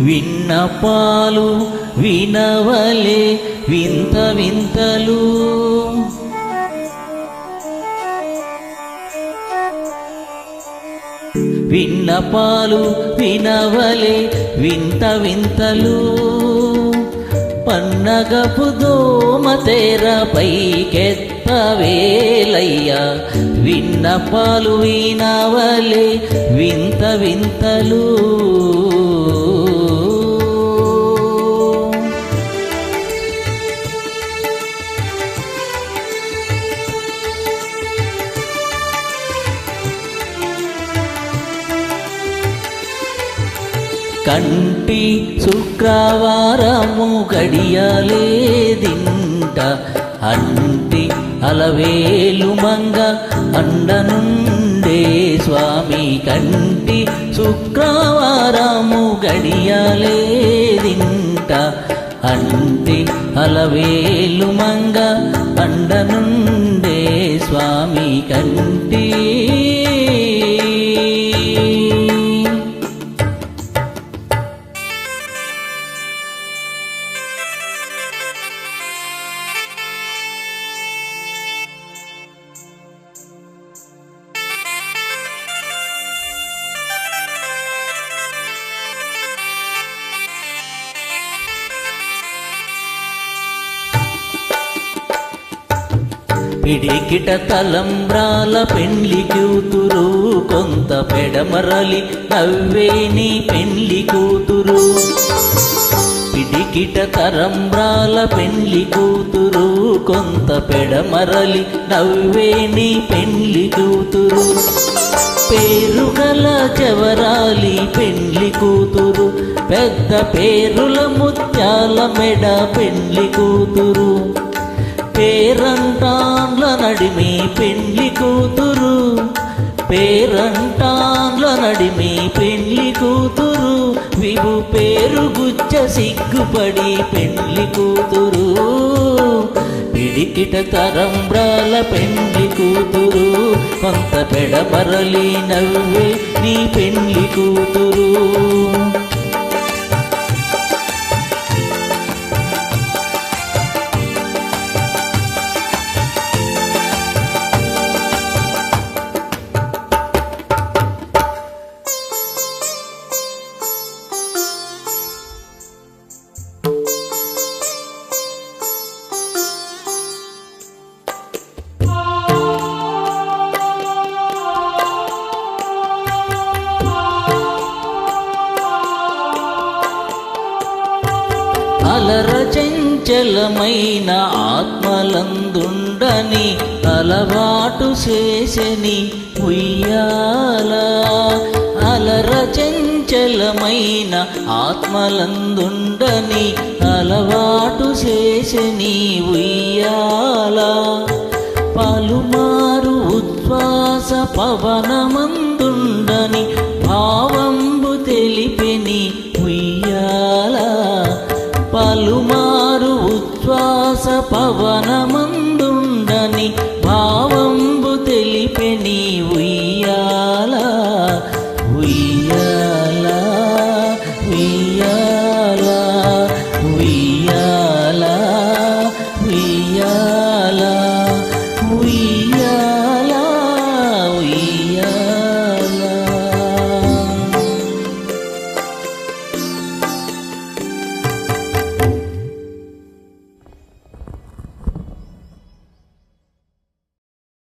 విన్నపాలు వినవలే వింత వింతలు. విన్నపాలు వినవలే వింత వింతలు. పన్నగపు దోమ తెర పైకెత్తవేలయ్యా విన్నపాలు వినవలే వింత వింతలు. కంటి శుక్రవారము గడియలేదింట. అంటి అలవేలు మంగ అండనుండే స్వామి. కంటి శుక్రవారము గడియలేదింట. అంటి అలవేలు మంగ అండనుండే స్వామి. కంటి పిడికిట తలంబ్రాల పెండ్లి కూతురు కొంత పెడమరలి నవ్వేని పెండ్లి కూతురు పిడికిట తరంబ్రాల పెండ్లి కూతురు కొంత పెడమరలి నవ్వేని పెండ్లి కూతురు పేరుగల చవరాలి పెండ్లి కూతురు పెద్ద పేరుల ముత్యాల మెడ పెండ్లి కూతురు పేరంటాన్ల నడిమి పెండ్లి కూతురు. పేరంటాన్ల నడిమి పెండ్లి కూతురు. విభు పేరు గుచ్చ సిగ్గుపడి పెండ్లి కూతురు. పిడికిట తరంబ్రాల పెండ్లి కూతురు. కొంత పెడమరలి నవ్వే నీ పెండ్లి కూతురు. అలర చంచలమైన ఆత్మలందుండని అలవాటు చేసని ఉయ్యాల. అలరచంచలమైన ఆత్మలందుండని అలవాటు చేసని ఉయ్యాల. పలుమారు ఉద్వాస పవనమందుండని భావంబు తెలిపిని ఉయ్య పలుమారు ఉచ్ఛ్వాస పవనమందుండని భావంబు తెలిపెని ఉయ్యాల ఉయ్యాల ఉయ్యాల ఉయ్యాల ఉయ్యాల ఉయ్యాల